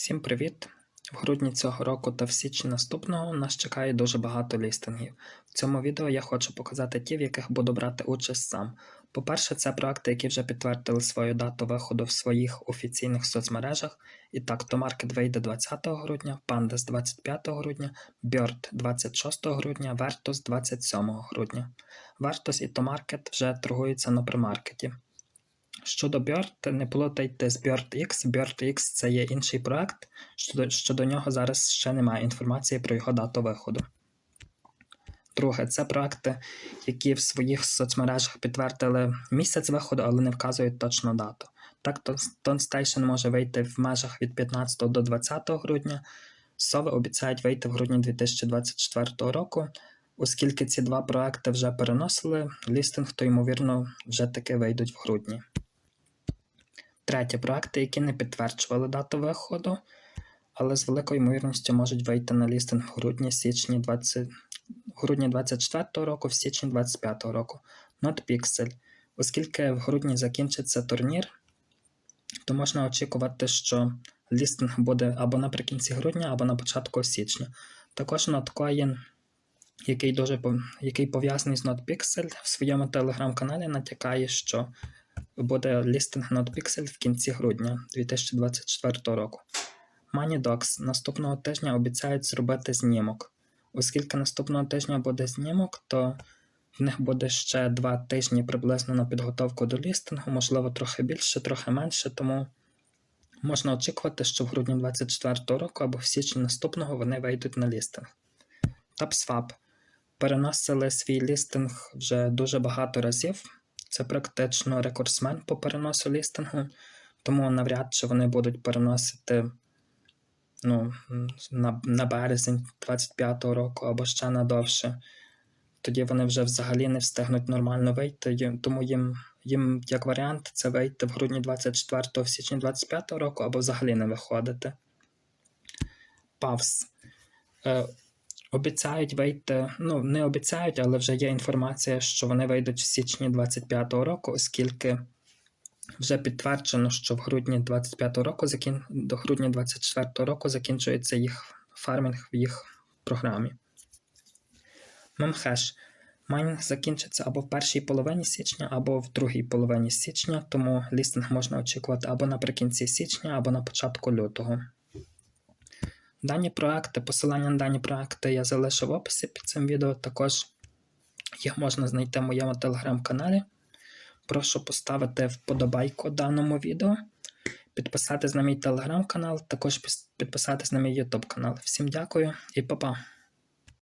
Всім привіт! В грудні цього року та в січні наступного нас чекає дуже багато лістингів. В цьому відео я хочу показати ті, в яких буду брати участь сам. По-перше, це проекти, які вже підтвердили свою дату виходу в своїх офіційних соцмережах. І так, Томаркет вийде 20 грудня, Pandas 25 грудня, Bird 26 грудня, Vertus 27 грудня. Vertus і Томаркет вже торгуються на примаркеті. Щодо Bird, не плутайте з BirdX. BirdX це є інший проект, щодо, щодо нього зараз ще немає інформації про його дату виходу. Друге, це проекти, які в своїх соцмережах підтвердили місяць виходу, але не вказують точну дату. Так, Tone Station може вийти в межах від 15 до 20 грудня. Сови обіцяють вийти в грудні 2024 року. Оскільки ці два проекти вже переносили, лістинг, то ймовірно вже таки вийдуть в грудні. Третє проекти, які не підтверджували дату виходу, але з великою ймовірністю можуть вийти на лістинг в грудні січні 20, грудні 24 року, в січні 25 року. NotPixel. Оскільки в грудні закінчиться турнір, то можна очікувати, що лістинг буде або наприкінці грудня, або на початку січня. Також NotCoin, який дуже який пов'язаний з NotPixel, в своєму телеграм-каналі натякає, що буде лістинг NotPixel в кінці грудня 2024 року. MoneyDocs наступного тижня обіцяють зробити знімок. Оскільки наступного тижня буде знімок, то в них буде ще два тижні приблизно на підготовку до лістингу, можливо, трохи більше, трохи менше, тому можна очікувати, що в грудні 2024 року або в січні наступного вони вийдуть на лістинг. TapSwap переносили свій лістинг вже дуже багато разів. Це практично рекордсмен по переносу лістингу, тому навряд чи вони будуть переносити ну, на на березень 25-го року або ще надовше. Тоді вони вже взагалі не встигнуть нормально вийти. Тому їм, їм як варіант, це вийти в грудні 24 в січні 25 року або взагалі не виходити. Павс. Обіцяють вийти, ну не обіцяють, але вже є інформація, що вони вийдуть в січні 25-го року, оскільки вже підтверджено, що в грудні 25-го року закін... до грудня 24-го року закінчується їх фармінг в їх програмі. Memhash. Майнінг закінчиться або в першій половині січня, або в другій половині січня, тому лістинг можна очікувати або наприкінці січня, або на початку лютого. Дані проекти, посилання на дані проекти я залишу в описі під цим відео. Також їх можна знайти в моєму телеграм-каналі. Прошу поставити вподобайку даному відео, підписатись на мій телеграм-канал, також підписатись на мій YouTube канал. Всім дякую і па-па!